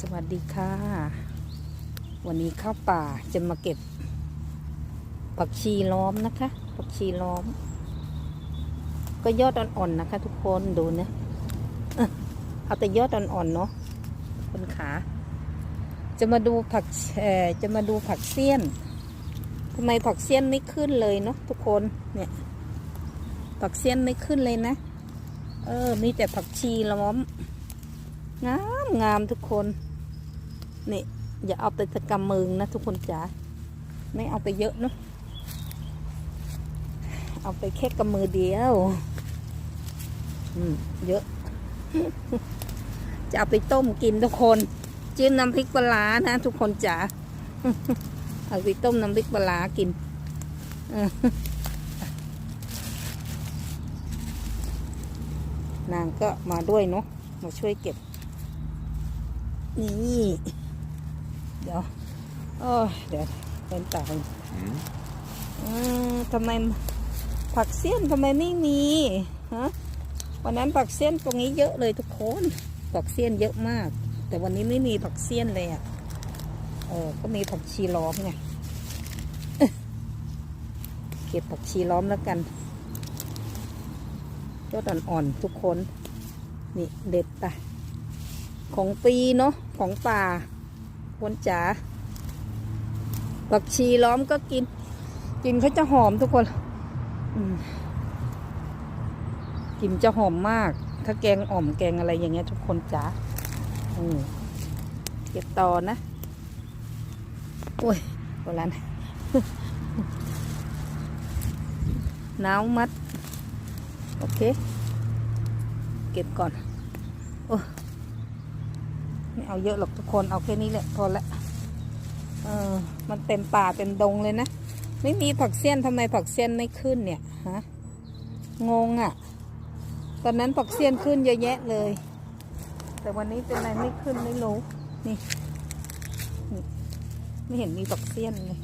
สวัสดีค่ะ วันนี้เข้าป่าจะมาเก็บ ผักชีล้อมนะคะ ผักชีล้อม ก็ยอดอ่อนๆนะคะ ทุกคนดูนะเอาแต่ยอดอ่อนๆเนาะคนขา จะมาดูผักเอ่จะมาดูผักเสี้ยนทำไมผักเสี้ยนไม่ขึ้นเลยเนาะทุกคนเนี่ย ผักเสี้ยนไม่ขึ้นเลยนะ เออ มีแต่ผักชีล้อม งามงามทุกคน นี่ อย่าเอาไปตะกำมือนะทุกคนจ๋าไม่เอาไปเยอะเนะเอาไปแค่กำมือเดียวเยอะ จะเอาไปต้มกินทุกคน จิ้มน้ำพริกปลานะทุกคนจ๋าเอาไปต้มน้ำพริกปลากินนางก็มาด้วยเนาะมาช่วยเก็บ นี่ เดี๋ยวโอ้ยเดี๋ยวเป็นตาอืมทำไมผักเสี้ยนทำไมไม่มีฮะวันนั้นผักเสี้ยนตรงนี้เยอะเลยทุกคนผักเสี้ยนเยอะมาก แต่วันนี้ไม่มีผักเสี้ยนเลยอะเออก็มีผักชีล้อมไงเก็บผักชีล้อมแล้วกันยอดอ่อนๆทุกคน นี่เด็ดไป ของปีเนาะของป่าคนจ๋าผักชีล้อมก็กิน กินเขาจะหอมทุกคนกินจะหอมมาก ถ้าแกงอ่อมแกงอะไรอย่างเงี้ย ทุกคนจ๋าเก็บต่อนะโอ้ยโบราณหนาวมัด โอเค เก็บก่อน โอ้ ไม่เอาเยอะหรอกทุกคนเอาแค่นี้แหละพอละเออมันเต็มป่าเต็มดงเลยนะ ไม่มีผักเสี้ยนทำไมผักเสี้ยนไม่ขึ้นเนี่ยฮะงงอะ่ะ ตอนนั้นผักเสี้ยนขึ้นเยอะแยะเลย แต่วันนี้เป็นอะไรไม่ขึ้นไม่รู้นี่นี่ไม่เห็นมีผักเสี้ยนเลย